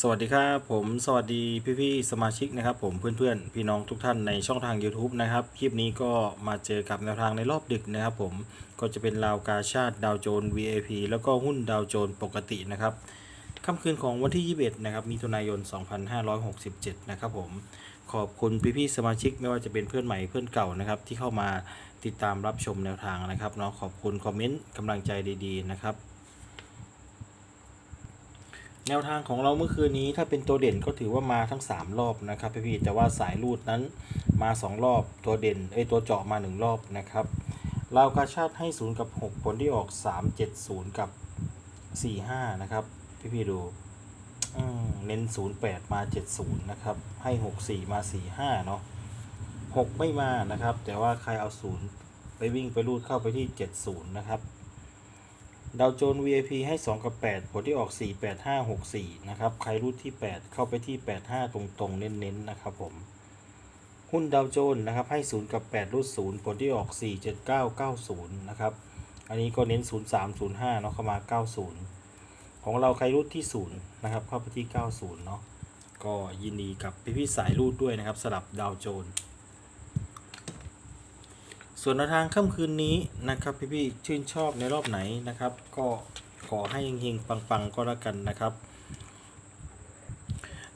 สวัสดีครับผมสวัสดีพี่ๆสมาชิกนะครับผมเพื่อนๆ พี่น้องทุกท่านในช่องทาง YouTube นะครับคลิปนี้ก็มาเจอกับแนวทางในรอบดึกนะครับผมก็จะเป็นราวกาชาติดาวโจน VAP แล้วก็หุ้นดาวโจนปกตินะครับค่ำคืนของวันที่ 21 นะครับ มิถุนายน 2567 นะครับผม ขอบคุณพี่ๆสมาชิกไม่ว่าจะเป็นเพื่อนใหม่เพื่อนเก่านะครับ ที่เข้ามาติดตามรับชมแนวทางนะครับเนาะขอบคุณคอมเมนต์กำลังใจดีๆนะครับ แนวทางของเราเมื่อคืนนี้ถ้าเป็นตัวเด่นก็ถือว่ามาทั้ง 3 รอบนะครับพี่ๆแต่ว่าสายรูดนั้นมา 2 รอบตัวเด่นเอ้ยตัวเจาะมา 1 รอบนะครับลาวกาชาติให้0กับ 6 ผลที่ออก 3 7 0 กับ 4 5 นะครับ พี่ๆดูเน้น 0 8 มา 70 นะครับ ให้ 6 4 มา 4 5 เนาะ6 ไม่มานะครับ แต่ว่าใครเอา 0 ไปวิ่งไปรูดเข้าไปที่ 70 นะครับ ดาวโจน VIP ให้ 2 กับ 8 ผลที่ออก 4 8 5 6 4 นะครับ ใครรูดที่ 8 เข้าไปที่ 8 5 ตรงๆ เน้นๆ นะครับผม หุ้นดาวโจนนะครับ ให้ 0 กับ 8 รูด 0 ผลที่ออก 4 7 9 9 0 นะครับ อันนี้ก็เน้น 0 3 0 5 เนาะเข้ามา 90 ของเราใครรูดที่ 0 นะครับ เข้าไปที่ 90 เนาะ ก็ยินดีกับพี่ๆสายรูดด้วยนะครับสลับดาวโจนส่ วนแนวทางค่ำคืนนี้นะครับพี่ๆชื่นชอบในรอบไหนนะครับ ก็ขอให้เฮงๆปังๆก็แล้วกันนะครับ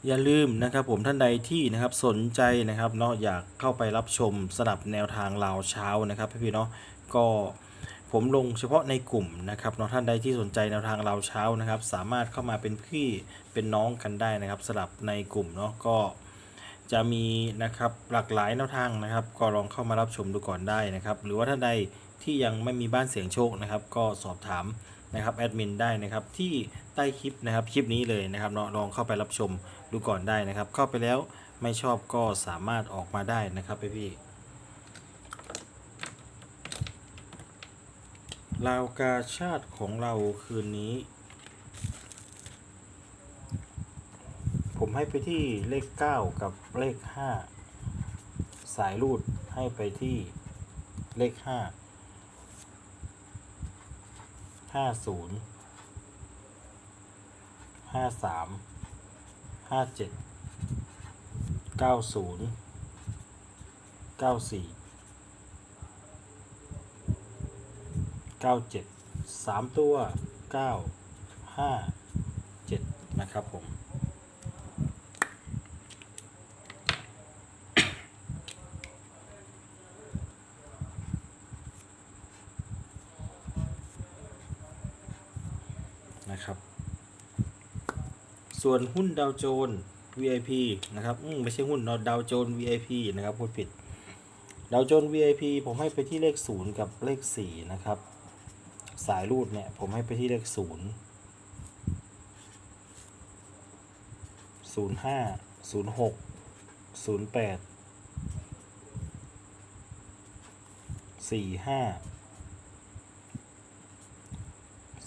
อย่าลืมนะครับผมท่านใดที่นะครับสนใจนะครับเนาะอยากเข้าไปรับชมสลับแนวทางลาวเช้านะครับพี่ๆเนาะก็ผมลงเฉพาะในกลุ่มนะครับเนาะท่านใดที่สนใจแนวทางลาวเช้านะครับ สามารถเข้ามาเป็นพี่เป็นน้องกันได้นะครับสลับในกลุ่มเนาะก็ จะมีนะครับหลากหลายแนวทางนะครับ ก็ลองเข้ามารับชมดูก่อนได้นะครับ หรือว่าท่านใดที่ยังไม่มีบ้านเสียงโชคนะครับ ก็สอบถามนะครับแอดมินได้นะครับที่ใต้คลิปนะครับคลิปนี้เลยนะครับลองเข้าไปรับชมดูก่อนได้นะครับ เข้าไปแล้วไม่ชอบก็สามารถออกมาได้นะครับพี่พี่ลาวกาชาติของเราคืนนี้ ผมให้ไปที่เลข 9 กับเลข 5 สายรูดให้ไปที่เลข 5 50 53 57 90 94 97 3 ตัว 9 5 7 นะครับผม นะครับ ส่วนหุ้นดาวโจน VIP นะครับอืมไม่ใช่หุ้นดาวโจน VIP นะครับพูดผิดดาวโจน VIP ผมให้ไปที่เลข 0 กับเลข 4 นะครับ สายรูดเนี่ย ผมให้ไปที่เลข 0 05 06 08 45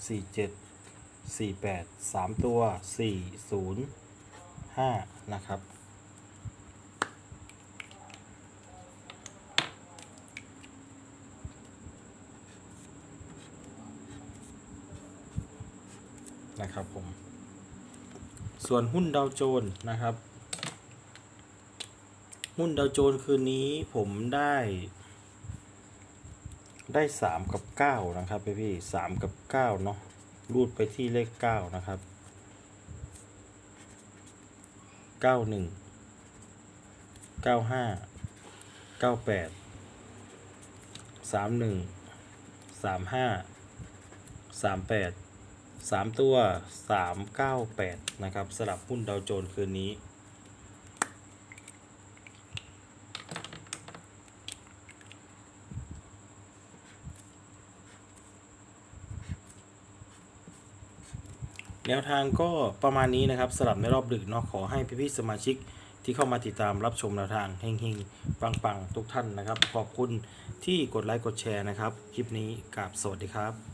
47 48 3ตัว4 0 5นะครับ นะครับผม ส่วนหุ้นดาวโจนส์นะครับ หุ้นดาวโจนส์คืนนี้ผมได้ได้สามกับเก้านะครับพี่พี่สามกับเก้าเนาะ รูดไปที่เลขเก้านะครับเก้าหนึ่งเก้าห้าเก้าแปดสามหนึ่งสามห้าสามแปดสามตัวสามเก้าแปดนะครับสลับหุ้นดาวโจนส์คืนนี้ แนวทางก็ประมาณนี้นะครับสลับในรอบดึกเนาะขอให้พี่ๆสมาชิกที่เข้ามาติดตามรับชมแนวทางเฮงๆ ปังๆ ทุกท่านนะครับ ขอบคุณที่กดไลค์กดแชร์นะครับ คลิปนี้กับสวัสดีครับ